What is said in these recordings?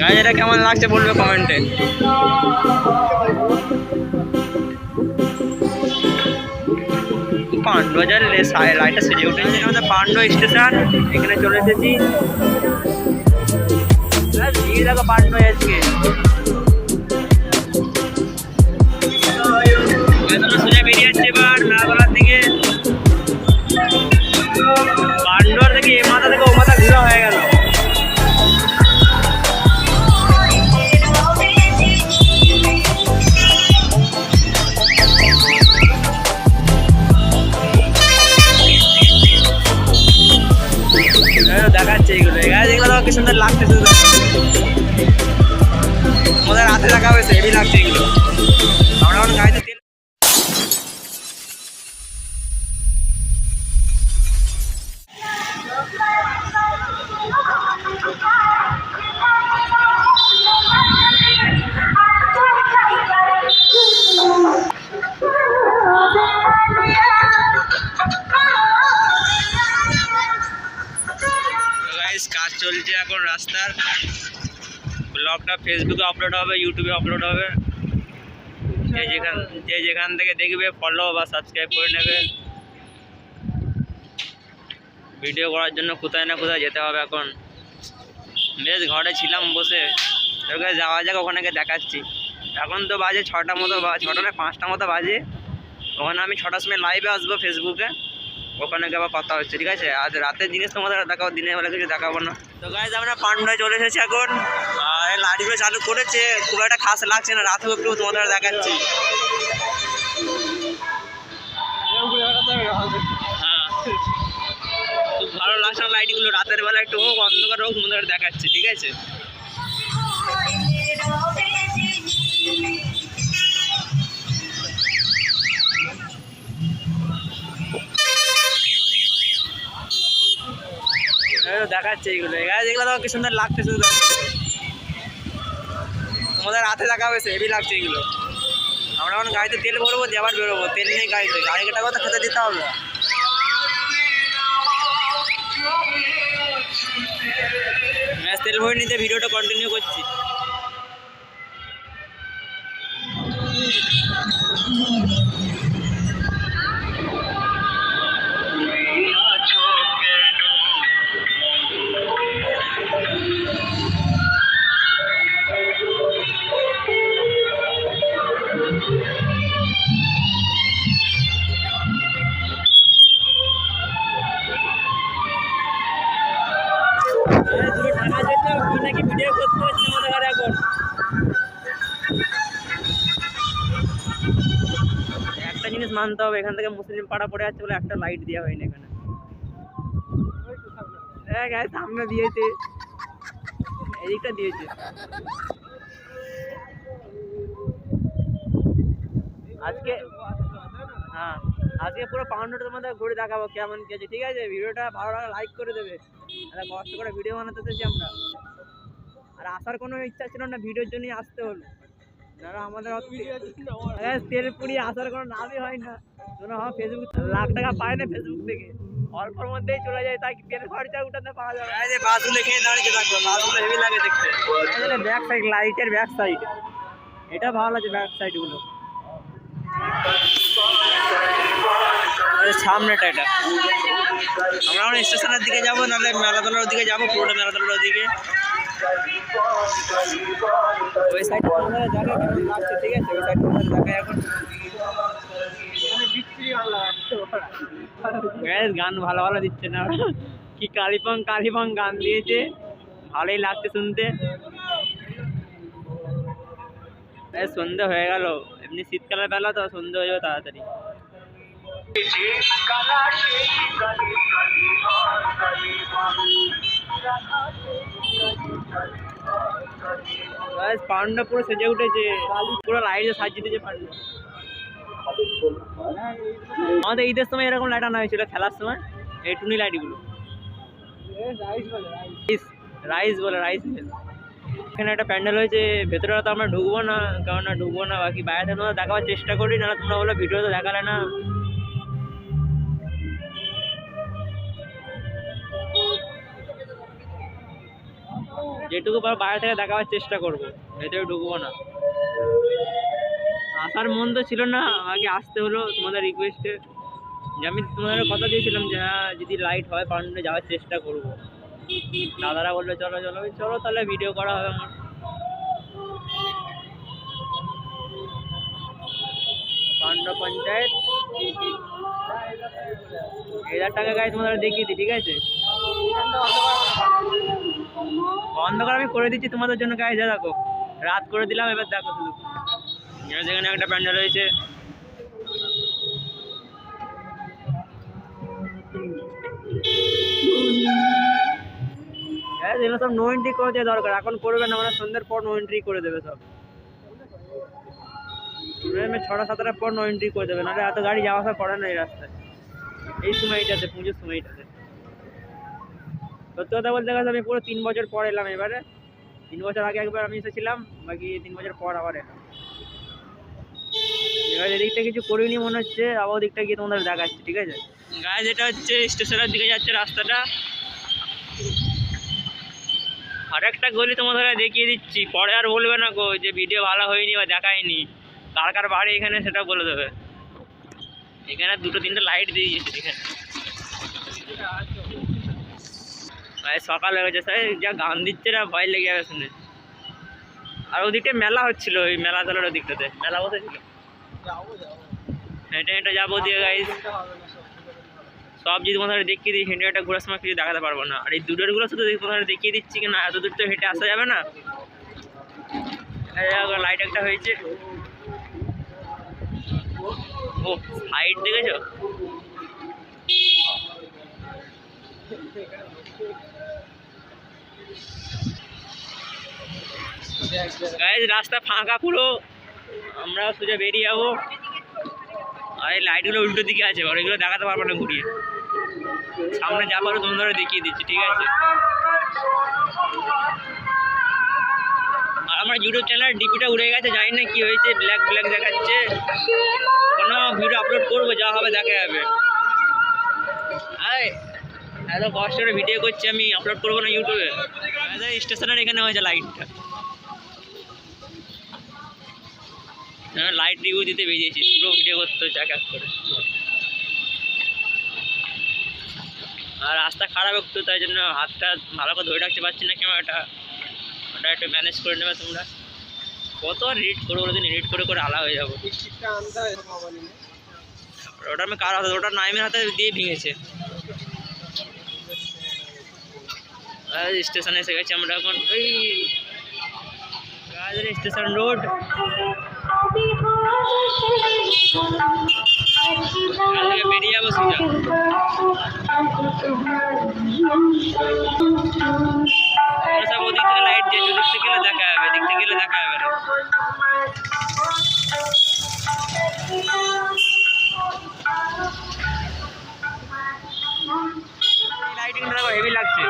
Guys এটা কেমন লাগছে বলবে কমেন্টে? পান্ডবাজার লাইটটা সেজে উঠেছে আমাদের পান্ডু স্টেশন, এখানে চলে এসেছি। আর ভিড় দেখো পান্ডু আজকে। বেরিয়ে যাচ্ছে এবার নাগলার দিকে। পান্ডুয়ার থেকে এ মাথা থেকে সুন্দর লাগছে শুধু আমাদের হাতে রাখা হয়েছে হেভি লাগছে এগুলো। আমরা ফেসবুকে আপলোড হবে ইউটিউবে আপলোড হবে। যে যেখান যে যেখান থেকে দেখবে ফলো বা সাবস্ক্রাইব করে নেবে। ভিডিও করার জন্য কোথায় না কোথায় যেতে হবে এখন। বেশ ঘরে ছিলাম বসে। ওখানে যাওয়া যাক, ওখানে দেখাচ্ছি। এখন তো বাজে ছটা মতো ছটা না পাঁচটা মতো বাজে। ওখানে আমি ছটার সময় লাইভে আসব ফেসবুকে ওখানে গিয়ে আবার কথা হচ্ছে, ঠিক আছে? আজ রাতের জিনিস তোমাদের দেখাবো, দিনের বেলা কিছু দেখাবো না। তো গাইজ আমরা পান্ডায় চলে এসেছি এখন। লাইটগুলো চালু করেছে, খুব একটা খাস লাগছে না রাতেও একটু তোমাদের দেখাচ্ছি। হ্যাঁ। খুব ভালো লাগছে না লাইটগুলো, রাতের বেলা একটু হোক, অন্ধকার হোক, তোমাদের দেখাচ্ছি, ঠিক আছে? এই দেখাচ্ছে এইগুলো। এগুলো তো কি সুন্দর লাগছে শুধু। তোমাদের হাতে দেখা হয়েছে হেভি লাগছে এগুলো। আমরা এখন গাড়িতে তেল ভরবো, দিয়ে আবার বেরোবো। তেল নেই গাড়িতে। গাড়ি টাকা কথা খেতে দিতে হবে। তেল ভরে নিতে ভিডিওটা কন্টিনিউ করছি। নাকি ভিডিও করতে হচ্ছে আমাদের ঘরে এখন? একটা জিনিস মানতে হবে, এখান থেকে মুসলিম পাড়া পড়ে যাচ্ছে বলে একটা লাইট দেওয়া হয়নি এখানে। সামনে দিয়েছে। এদিকটা দিয়েছে। আজকে হ্যাঁ আজকে পুরো পাউন্ডটা তোমাদের ঘুরে দেখাবো কেমন কি আছে। ঠিক আছে, ভিডিওটা ভালো লাগলে লাইক করে দেবে। কষ্ট করে ভিডিও বানাতে আমরা। আর আসার কোনো ইচ্ছা ছিল না ভিডিওর জন্যই আসতে হলো। যারা আমাদের তেল পুড়িয়ে আসার কোনো নামই হয় না। শোনো হ্যাঁ ফেসবুক লাখ টাকা পায় না ফেসবুক থেকে। অল্পর মধ্যেই চলে যায় তাই তেল খরচা উঠাতে পাওয়া যাবে এই যে বাসগুলো এখানে দাঁড়িয়ে থাকবে বাসগুলো হেভি লাগে দেখতে। ব্যাক সাইড লাইটের ব্যাক সাইড এটা ভালো লাগছে ব্যাক সাইডগুলো সামনেটা এটা। আমরা স্টেশনের দিকে যাব নাহলে মেলাতলার দিকে যাব পুরোটা মেলাতলার দিকে ওই সাইড জায়গা কেমন লাগছে ঠিক আছে? ওই সাইড জায়গা এখন গান ভালো ভালো দিচ্ছে না। কি কালিপং কালিপং গান দিয়েছে। ভালোই লাগছে শুনতে। এই সন্ধে হয়ে গেল। এমনি শীতকালের বেলা তো সন্ধে হয়ে যাবে তাড়াতাড়ি। Guys, পান্ডা পুরো সেজে উঠেছে। পুরো লাইটে সাজিয়ে দিয়েছে পান্ডা। আমাদের ঈদের সময় এরকম লাইট আনা হয়েছিল, খেলার সময়। এই টুনি লাইটগুলো রাইস বলে রাইস এখানে একটা প্যান্ডেল হয়েছে, ভেতরে তো আমরা ঢুকবো না কারণ না ঢুকবো না, বাকি বাইরে তোমরা দেখাবার চেষ্টা করি না তোমরা বলো ভিডিও তো দেখালে না। যেটুকু পারো বাইরে থেকে দেখাবার চেষ্টা করব ভেতরে ঢুকবো না। আসার মন তো ছিল না, আমাকে আসতে হলো তোমাদের রিকোয়েস্টে যে আমি তোমাদের কথা দিয়েছিলাম যে হ্যাঁ যদি লাইট হয় পান্ডে যাওয়ার চেষ্টা করব। দাদারা বলল, চলো চলো চলো তাহলে ভিডিও করা হবে আমার। পান্ডা পঞ্চায়েত। হাজার টাকা গায়ে তোমাদের দেখিয়ে দিই, ঠিক আছে? অন্ধকার আমি করে দিচ্ছি তোমাদের জন্য গায়ে যা দেখো। রাত করে দিলাম এবার দেখো শুধু। যেখানে একটা প্যান্ডেল রয়েছে। এগুলো সব নো এন্ট্রি করে দেওয়া দরকার। এখন করবে না মানে সন্ধ্যের পর নো এন্ট্রি করে দেবে সব। ছটা সাতটার পর নো এন্ট্রি করে দেবে নাহলে এত গাড়ি যাওয়া আসা করে না এই রাস্তায়। এই সময়টাতে পুজোর সময়টাতে। সত্যি কথা বলতে গেলে আমি পুরো তিন বছর পর এলাম এবারে। তিন বছর আগে একবার আমি এসেছিলাম, বাকি তিন বছর পর আবার এলাম। এবার এদিকটা কিছু করিনি মনে হচ্ছে, আবার ওদিকটা গিয়ে তোমাদের দেখাচ্ছি, ঠিক আছে? গায়ে যেটা হচ্ছে, স্টেশনের দিকে যাচ্ছে রাস্তাটা। আর একটা গলি তোমাদের দেখিয়ে দিচ্ছি, পরে আর বলবে না গো, যে ভিডিও ভালো হয়নি বা দেখায়নি। কার কার বাড়ি এখানে সেটা বলে দেবে। এখানে দুটো তিনটে লাইট দিয়ে দিয়েছে এখানে সকাল হয়ে গেছে যা গান দিচ্ছে না, ভয় লেগে যাবে শুনে। আর ওদিকে মেলা হচ্ছিল, ওই মেলা তলার ওদিকটাতে। মেলা বসেছিল হেঁটে হেঁটে যাব দিয়ে গাইজ সব যদি তোমাদের দেখিয়ে দিই, হেঁটে হেঁটে ঘোরার সময় কিছু দেখাতে পারব না। আর এই দূরেরগুলো শুধু তোমাদের দেখিয়ে দিচ্ছি কি না এত দূর তো হেঁটে আসা যাবে না। লাইট একটা হয়েছে। ও হাইট দেখেছ? গাইজ রাস্তা ফাঁকা পুরো। আমরা সোজা বেরিয়ে যাব। আর এই লাইটগুলো উল্টো দিকে আছে, আর এগুলো দেখাতে পারব না ঘুরিয়ে। সামনে যা পারো তোমাদের দেখিয়ে দিচ্ছি, ঠিক আছে? আর আমার ইউটিউব চ্যানেল ডিপিটা উড়ে গেছে, জানি না কি হয়েছে ব্ল্যাক ব্ল্যাক দেখাচ্ছে। কোনো ভিডিও আপলোড করব, যা হবে দেখা যাবে। আয়। এত কষ্ট করে ভিডিও করছি আমি আপলোড করব না ইউটিউবে স্টেশনের এখানে হয়েছে লাইটটা লাইট রিভিউ দিতে বেরিয়েছি পুরো ভিডিও করতে হচ্ছে এক এক করে। আর রাস্তা খারাপ একটু তাই জন্য হাতটা ভালো করে ধরে রাখতে পারছি না ক্যামেরাটা ওটা একটু ম্যানেজ করে নেবে তোমরা। কত আর রিড করব দিন রিড করে করে আলা হয়ে যাব। ওটা আমি কার হাতে ওটা নাইমের হাতে দিয়ে ভেঙেছে। স্টেশনে এসে গেছি আমরা এখন ওই গাজর স্টেশন রোড বেরিয়ে ওদিক থেকে লাইট গেলে দেখা যাবে থেকে দেখা যাবে হেভি লাগছে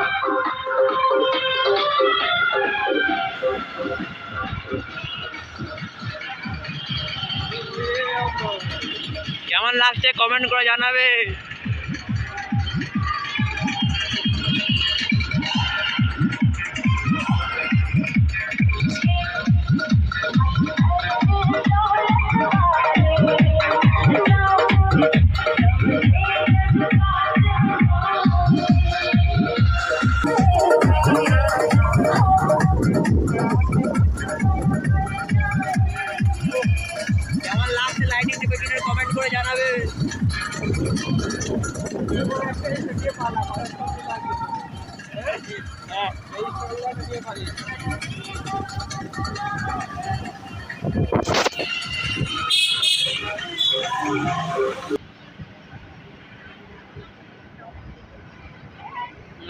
কেমন লাগছে কমেন্ট করে জানাবে?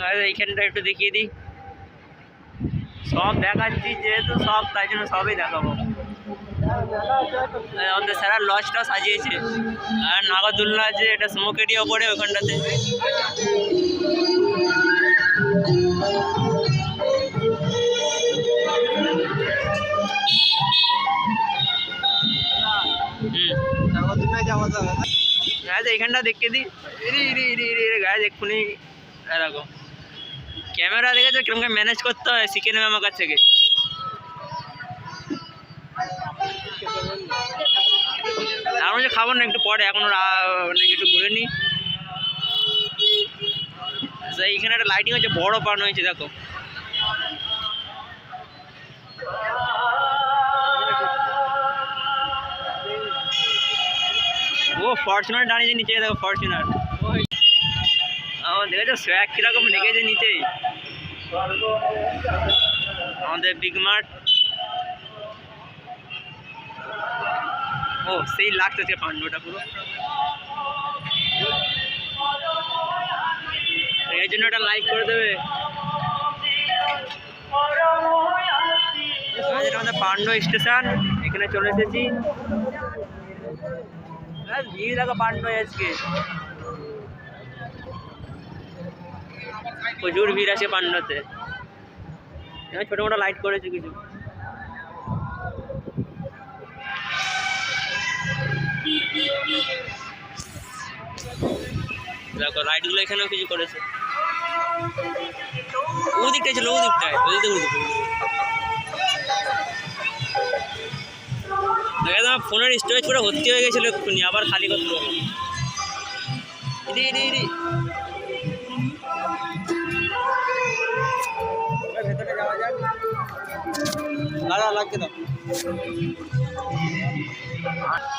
আর এইখানটা একটু দেখিয়ে দিই। সব দেখাচ্ছি যেহেতু সব, তাই জন্য সবই দেখাবো। আমাদের স্যারা লজটা সাজিয়েছে। আর নাগরদোলনা আছে, এটা স্মোকেরই ওপরে, ওখানটাতে। গাছ এইখানটা দেখে দিই। গাছ এক্ষুনি এরকম। ক্যামেরা দেখেছ কীরকম ম্যানেজ করতে হয় শিখে নেবে আমার কাছ থেকে? এখন যে খাব না একটু পরে এখন রা- মানে একটু ঘুরে নি আচ্ছা, এইখানে একটা লাইটিং হচ্ছে বড় পান হয়েছে দেখো। ও ফরচুনার দাঁড়িয়েছে নিচে দেখো ফরচুনার আমার দেখেছ স্ব্যাগ কীরকম লেগেছে নিচেই? আমাদের বিগ মার্ট ও, সেই আজকে পাণ্ডটা পুরো। এই জন্য একটা লাইক করে দেবে। আমাদের পান্ড স্টেশন, এখানে চলে এসেছি। ভিড় দেখো পান্ড আজকে। প্রচুর ভিড় আছে পান্ডাতে ছোটো মোটো লাইট করেছে কিছু। দেখো লাইটগুলো এখানেও কিছু করেছে। ও দিকটায় ছিল ও দিকটায় ওই দিকে তোমার ফোনের স্টোরেজ পুরো ভর্তি হয়ে গেছিল এক্ষুনি, আবার খালি করতে হবে।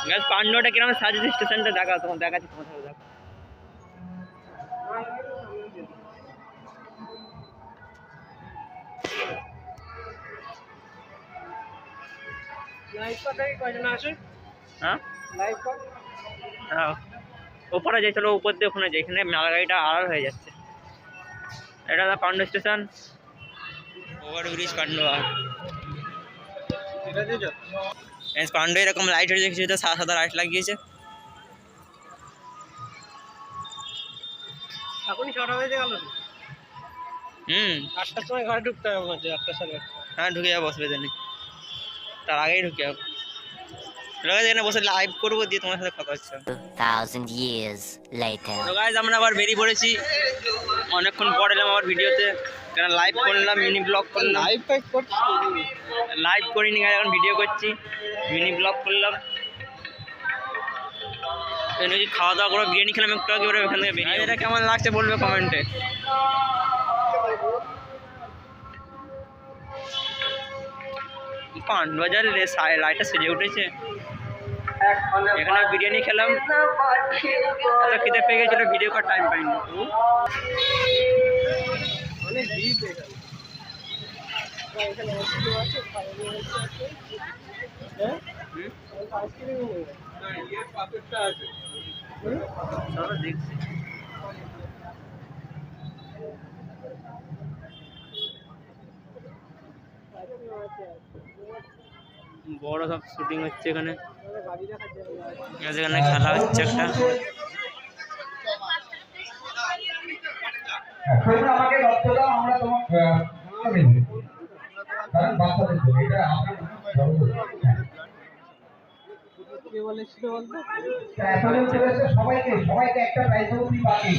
গ্যাস পান্ডটা কীরকম সাজেছে স্টেশনটা দেখা তোমার দেখাচ্ছি তোমার সাথে দেখো। হ্যাঁ? হ্যাঁ। ওপরে যাই চলো উপর দিয়ে ওখানে যাই এখানে মালগাড়িটা আড়াল হয়ে যাচ্ছে। এটা Pandu station. Over bridge Pandua Pandu এরকম লাইট হয়েছে কিছু সাদা সাদা লাইট লাগিয়েছে। হুম। আটটার সময় ঘরে ঢুকতে হবে মনে হ্যাঁ ঢুকে যাব অসুবিধা নেই। তার আগেই ঢুকে যাব। এখানে বসে লাইভ করব দিয়ে তোমার সাথে কথা হচ্ছে। 2,000 years later. তো গাইজ আমরা আবার বেরিয়ে পড়েছি। অনেকক্ষণ পর এলাম আবার ভিডিওতে। কেন লাইভ করলাম। মিনি ব্লগ করলাম লাইভ লাইভ করিনি এখন ভিডিও করছি মিনি ব্লগ করলাম। এনে খাওয়া দাওয়া করে বিরিয়ানি খেলাম একটু আগে এবারে ওখান থেকে বেরিয়ে এটা কেমন লাগছে বলবে কমেন্টে? পান বাজার লাইটটা সেজে উঠেছে। এখানে বিরিয়ানি খেলাম। খিদে পেয়ে গেছিল ভিডিও করার টাইম পাইনি। অনেক ভিড় হয়ে এখানে আছে হ্যাঁ? দেখছি। বড় সব শুটিং হচ্ছে এখানে। খেলা হচ্ছে একটা। এখন আমাকে রক্ত দাও আমরা তোমাকে কারণ বাচ্চাদের জন্য এটা আপনার কে বলেছিল বলতো? এতজন চলে সবাইকে সবাইকে একটা প্রাইজ তুমি বাকি।